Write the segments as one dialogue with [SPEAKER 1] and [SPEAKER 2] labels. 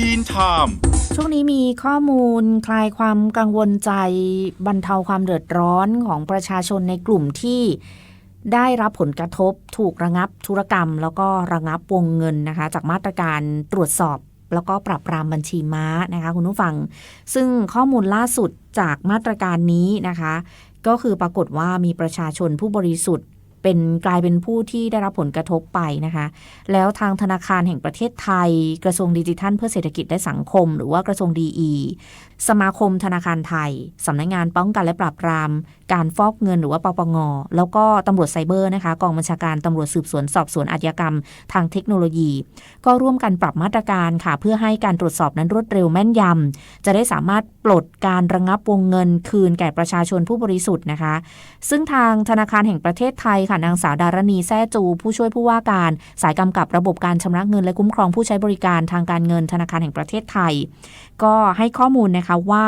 [SPEAKER 1] ทีนไทม์
[SPEAKER 2] ช่วงนี้มีข้อมูลคลายความกังวลใจบรรเทาความเดือดร้อนของประชาชนในกลุ่มที่ได้รับผลกระทบถูกระงับธุรกรรม แล้วก็ระงับวงเงินนะคะ จากมาตรการตรวจสอบแล้วก็ปรับปรามบัญชีม้านะคะคุณผู้ฟัง ซึ่งข้อมูลล่าสุดจากมาตรการนี้นะคะ ก็คือปรากฏว่ามีประชาชนผู้บริสุทธิ์ เป็นกลายเป็นผู้ที่ได้รับผลกระทบไปนะคะ แล้วทางธนาคารแห่งประเทศไทย กระทรวงดิจิทัล เพื่อเศรษฐกิจและสังคม หรือว่ากระทรวงดีอีสมาคมธนาคารไทยสำนักงงานป้องกันและปราบปราม การฟอกเงินหรือว่าปปงแล้วก็ตำรวจไซเบอร์นะคะกองบัญชาการตำรวจสืบสวนสอบสวนอาชญากรรม ทางเทคโนโลยี ก็ร่วมกันปรับมาตรการค่ะ เพื่อให้การตรวจสอบนั้นรวดเร็วแม่นยำจะได้สามารถปลดการระงับวงเงินคืนแก่ประชาชนผู้บริสุทธิ์นะคะ ซึ่งทางธนาคารแห่งประเทศไทยค่ะนางสาวดารณีแซ่จู ผู้ช่วยผู้ว่าการ สายกำกับระบบการชำระเงินและคุ้มครองผู้ใช้บริการทางการเงินธนาคารแห่งประเทศไทย ก็ให้ข้อมูลนะคะว่า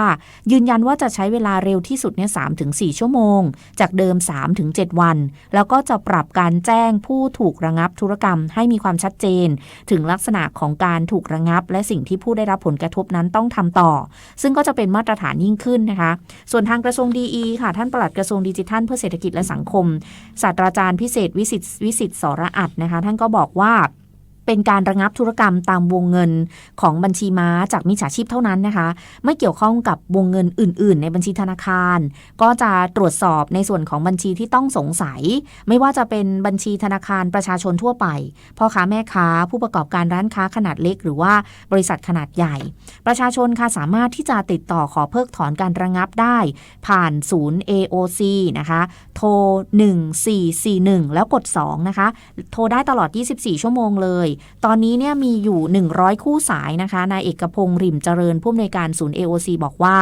[SPEAKER 2] ยืนยันว่าจะใช้เวลาเร็วที่สุดเนี่ยสามถึงสี่ชั่วโมง จากเดิม 3-7ถึง7วัน แล้วก็จะปรับการแจ้งผู้ถูกระงับธุรกรรม ให้มีความชัดเจน ถึงลักษณะของการถูกระงับ และสิ่งที่ผู้ได้รับผลกระทบนั้นต้องทำต่อ ซึ่งก็จะเป็นมาตรฐานยิ่งขึ้นนะคะ ส่วนทางกระทรวงดีค่ะท่านปลัดกระทรวงดิจิทัลเพื่อเศรษฐกิจและสังคมศาสตราจารย์พิเศษวิสิตวิสิตสระอัดนะคะ ท่านก็บอกว่า เป็นการระงับธุรกรรมตามวงเงินของบัญชีม้าจากมิจฉาชีพเท่านั้นนะคะ ไม่เกี่ยวข้องกับวงเงินอื่น ๆ ในบัญชีธนาคาร ก็จะตรวจสอบในส่วนของบัญชีที่ต้องสงสัย ไม่ว่าจะเป็นบัญชีธนาคารประชาชนทั่วไปพ่อค้าแม่ค้า ผู้ประกอบการร้านค้าขนาดเล็ก หรือว่าบริษัทขนาดใหญ่ ประชาชนค่ะสามารถที่จะติดต่อขอเพิกถอนการระงับได้ ผ่านศูนย์ AOC นะคะโทร 1441 แล้วกด 2 นะคะ โทรได้ตลอด 24 ชั่วโมงเลยตอนนี้เนี่ยมีอยู่ 100 คู่สายนะคะนายเอกพงศ์ริมเจริญผู้อำนวยการศูนย์ AOC บอกว่า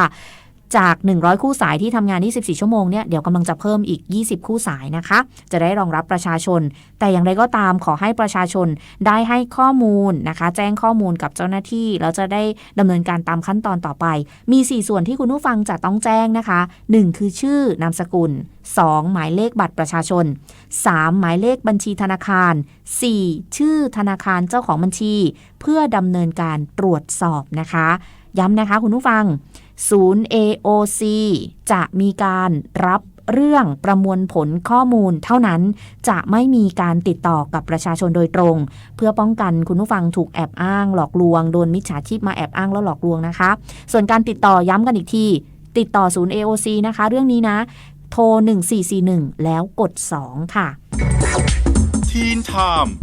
[SPEAKER 2] จาก 100 คู่สายที่ทำงาน 24 ชั่วโมงเนี่ยเดี๋ยวกำลังจะเพิ่มอีก 20 คู่สายนะคะ จะได้รองรับประชาชน แต่อย่างไรก็ตามขอให้ประชาชนได้ให้ข้อมูลนะคะ แจ้งข้อมูลกับเจ้าหน้าที่แล้วจะได้ดำเนินการตามขั้นตอนต่อไป มี 4 ส่วนที่คุณผู้ฟังจะต้องแจ้งนะคะ 1 คือชื่อนามสกุล 2 หมายเลขบัตรประชาชน 3 หมายเลขบัญชีธนาคาร 4 ชื่อธนาคารเจ้าของบัญชี เพื่อดำเนินการตรวจสอบนะคะ ย้ำนะคะคุณผู้ฟัง ศูนย์ AOC จะมีการรับเรื่องประมวลผลข้อมูลเท่านั้นจะไม่มีการติดต่อกับประชาชนโดยตรง เพื่อป้องกันคุณผู้ฟังถูกแอบอ้างหลอกลวง โดนมิจฉาชีพมาแอบอ้างแล้วหลอกลวงนะคะ ส่วนการติดต่อย้ำกันอีกที ติดต่อศูนย์ AOC นะคะ เรื่องนี้นะ โทร 1441 แล้วกด 2 ค่ะ
[SPEAKER 1] ทีนไทม์